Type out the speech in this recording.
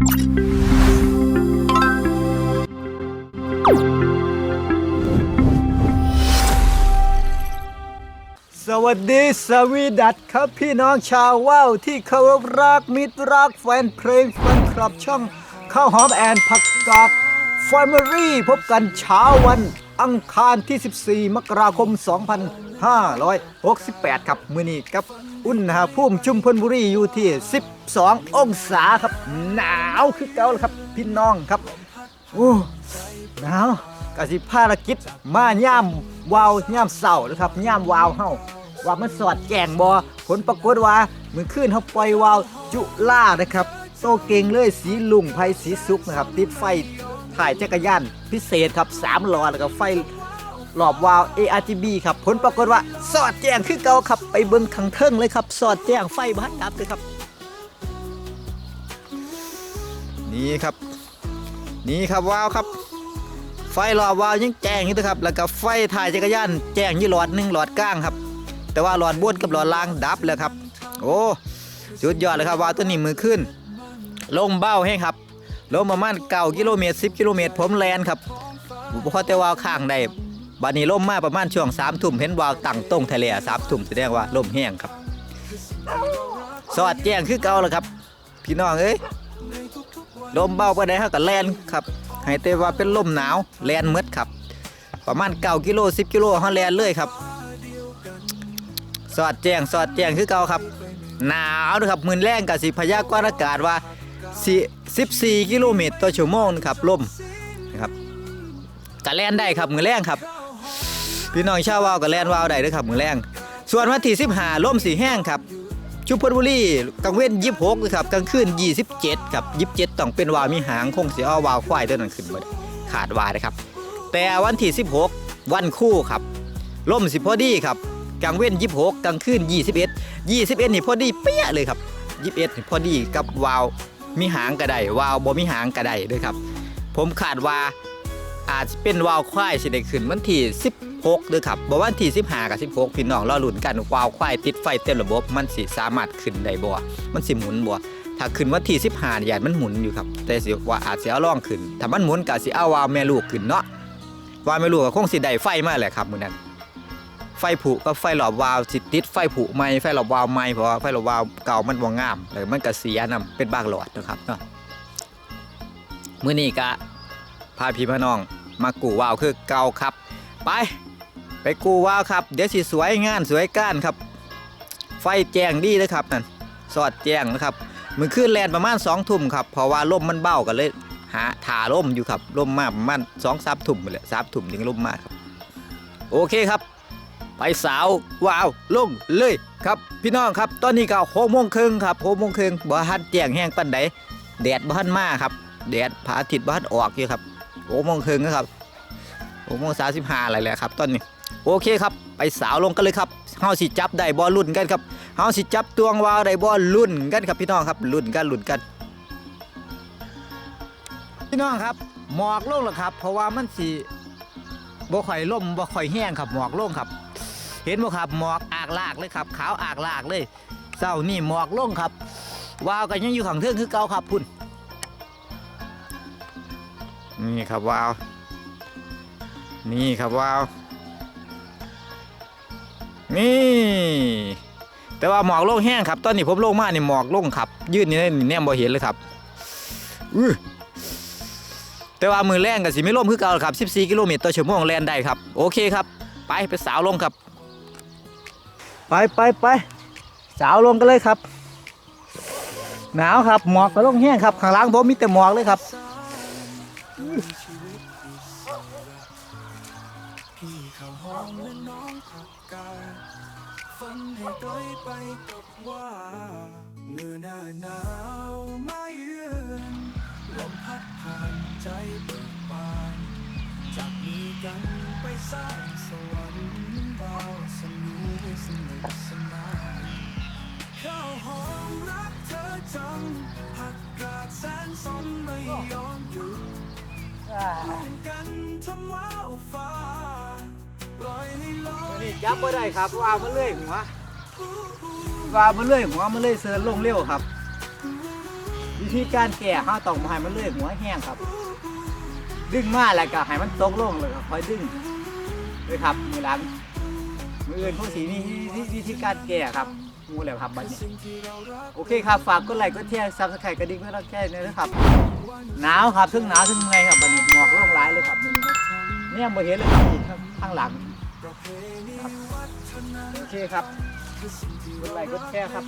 สวัสดีสวีดัตครับพี่น้องชาวว่าวที่เคารพรักมิตรรักแฟนเพลงแฟนคลับช่องข้าวหอมแอนผักกาดแฟมิลี่พบกันเช้าวันอังคารที่ 14 มกราคม 2568 ครับ มือนี้ครับ อุณหภูมิชุมพลบุรีอยู่ที่ 12 องศาครับ หนาวคือเก่าแล้วครับ พี่น้องครับโอ้หนาวกสิภารกิจมาย่ามวาวย่ามเสานะครับย่ามวาวเฮาว่ามันสอดแจงบอผลปรากฏว่ามือขึ้นเขาปล่อยวาวจุล่านะครับ โตเก่งเลยสีลุงไพสีสุกนะครับ ติดไฟถ่ายจักรยานพิเศษครับ3หลอดแล้วก็ไฟ หลอบวาว ARGB ครับ ผลปรากฏว่าสอดแจ้งคือเก่าครับ ไปเบิ้งขังเทิงเลยครับ สอดแจ้งไฟบ้านดับเลยครับ นี่ครับ นี่ครับว้าวครับ ไฟหลอดวาวยังแจ้งอยู่นะครับ แล้วก็ไฟถ่ายจักรยานแจ้งยู่หลอดหนึ่งหลอดก้างครับ แต่ว่าหลอดบ้วนกับหลอดล่างดับแล้วครับ โอ้สุดยอดเลยครับวาวตัวนี้มือขึ้น ลงเบ้าให้ครับลงประมาณเก้ากิโลเมตรสิบกิโลเมตรผมแลนครับบุพอแต่วาวข้างได้ บัดนี้ล่มมาประมาณช่วงสามทุ่มเห็นวาวตั้งตรงทะเลสามทุ่มแสดงว่าล่มแห้งครับสอดแจ้งคือเก่าแล้วครับ พี่น้องเอ้ยลมเบาไปได้เฮาก็แลนครับให้แต่ว่าเป็นลมหนาวแลนหมืดครับ ประมาณ9กิโล10กิโลเฮาแลนเลยครับ สอดแจ้งสอดแจ้งคือเก่าครับ หนาวนะครับมือแรงก็สิพยากรณ์อากาศว่าสิ14กิโลเมตรต่อชั่วโมงครับลมนะครับก็แลนได้ครับมือแรงครับ พี่น้องชาววาวก็แลนวาวได้เด้อครับมือแรงส่วนวันที่15ลมสีแห้งครับชุมพลบุรีกลางเว้นยี่สิบหกครับกลางคืนยี่สิบเจ็ดครับยี่สิบเจ็ดต้องเป็นวาวมีหางคงสีอ้อวาวควายตัวนั้นขึ้นมาขาดวานะครับ แต่วันที่สิบหกวันคู่ครับล่มสิพอดีครับกลางเว้นยี่สิบหกกลางคืนยี่สิบเอ็ดยี่สิบเอ็ดนี่พอดีเปี้ยเลยครับยี่สิบเอ็ดนี่พอดีกับวาวมีหางกระไดวาวบ่มีหางกระไดด้วยครับ ผมขาดว่าอาจจะเป็นวาวควายสิได้ขึ้นวันที่สิบ 16เด้อครับบ่วันที่15กับ16พี่น้องรอลุ้นกันวาวควายติดไฟเต็มระบบ มันสิสามารถขึ้นได้บ่ มันสิหมุนบ่ถ้าขึ้นวันที่15เนี่มันหมุนอยู่ครับ แต่สิว่าอาจสิเอาล่องขึ้น ถ้ามันหมุนก็สิเอาวาวแม่ลูกขึ้นเนาะวาวแม่ลูกก็คงสิได้ไฟมาแหละครับมื้อนั้นไฟผุก็ไฟหลอบวาวสิติดไฟผุใหม่ไฟหลอบวาวใหม่เพราะว่าไฟหลอบวาวเก่ามันบ่งามเลยมันก็เสียนํเป็นบางหลอดนะครับเนาะมื้อนี้ก็พาพี่พี่น้องมากู่วาวคือเก่าครับ ไป ไปกูวาวครับ เดี๋ยวสิสวยงานสวยก้านครับ ไฟแจ้งดีเลยครับนั่นสอดแจ้งนะครับมือขึ้นแลนประมาณ2ทุ่มครับเพราะว่าลมมันเบ้ากันเลยหาถาล่มอยู่ครับลมมาประมาณสองสามทุ่มเลยสามทุ่มถึงลมมาครับ โอเคครับ ไปสาวว้าวลงเลยครับ พี่น้องครับ ตอนนี้ก็หกโมงครึ่งครับหกโมงครึ่งบ่ทันแจ้งแห้งปันใดแดดบ่ทันมาครับแดดพระอาทิตย์บ่ทันออกอยู่ครับหกโมงครึ่งนะครับหกโมงสามสิบห้าอะไรแหละครับตอนนี้ โอเคครับ ไปสาวลงกันเลยครับเฮาสิจับได้บอลลุ่นกันครับเฮาสิจับตวงวาวได้บอลลุ่นกันครับพี่น้องครับลุ่นกันลุ่นกัน พี่น้องครับหมอกลงแล้วครับ เพราะว่ามันสิบ่ค่อยล่มบ่ค่อยแห้งครับหมอกลงครับ เห็นบ่ครับหมอกอากลากเลยครับ ขาวอากลากเลยเศร้านี่หมอกลงครับวาวก็ยังอยู่ข้างเทิงคือเก่าครับพุ่นนี่ครับวาว นี่ครับวาว นี่ แต่ว่าหมอกลงแห้งครับ ตอนนี้ผมลงมานี่หมอกลงครับ ยืนนี่นี่แนมบ่เห็นเลยครับอื้อแต่ว่ามือแรงกับสิไม่ล่มคือเก่าครับ 14 กิโลเมตรต่อชั่วโมงแลนได้ครับ โอเคครับ ไปไปสาวลงครับ ไปไปไปสาวลงกันเลยครับ หนาวครับหมอกก็ลงแห้งครับข้างหล่างผมมีแต่หมอกเลยครับพี่ข้าวหอมและน้ ให้ไกลไปกับว่าเมื่อหน้าหนาวมาเยือนลมพัดผ่านใจเบิกบานจับมือกันไปสร้างสวรรค์เบาสนุกสนุกสนานข้าวหอมรักเธอจังผักกาดแสนสมไม่ยอมหยุดร่วมกันทำว้าวฟ้าปล่อยให้ลอย นี่จับไม่ได้ครับว่ามันเลื่อยหัว ว่ามันเลื่อยหัวมันเลื่อยเซินลงเร็วครับ วิธีการแก้ห้าต้องบ่ให้มันเลื่อยหัวแห้งครับ ดึงมาแล้วก็ให้มันตกลงเลยครับคอยดึงเลยครับมือหลังมืออื่นผู้สีนี่วิธีการแก้ครับงูแล้วครับบัดนี้โอเคครับฝากกดไลค์กดแชร์ซับสไครต์กระดิ่งเพื่อรับแจ้งด้วยนะครับหนาวครับทั้งหนาวทั้งเมื่อยครับบัดนี้หมอกลงร้ายเลยครับเนี่ยบ่เห็นเลยครับข้างหลังโอเคครับ กดไลค์กดแชร์ครับ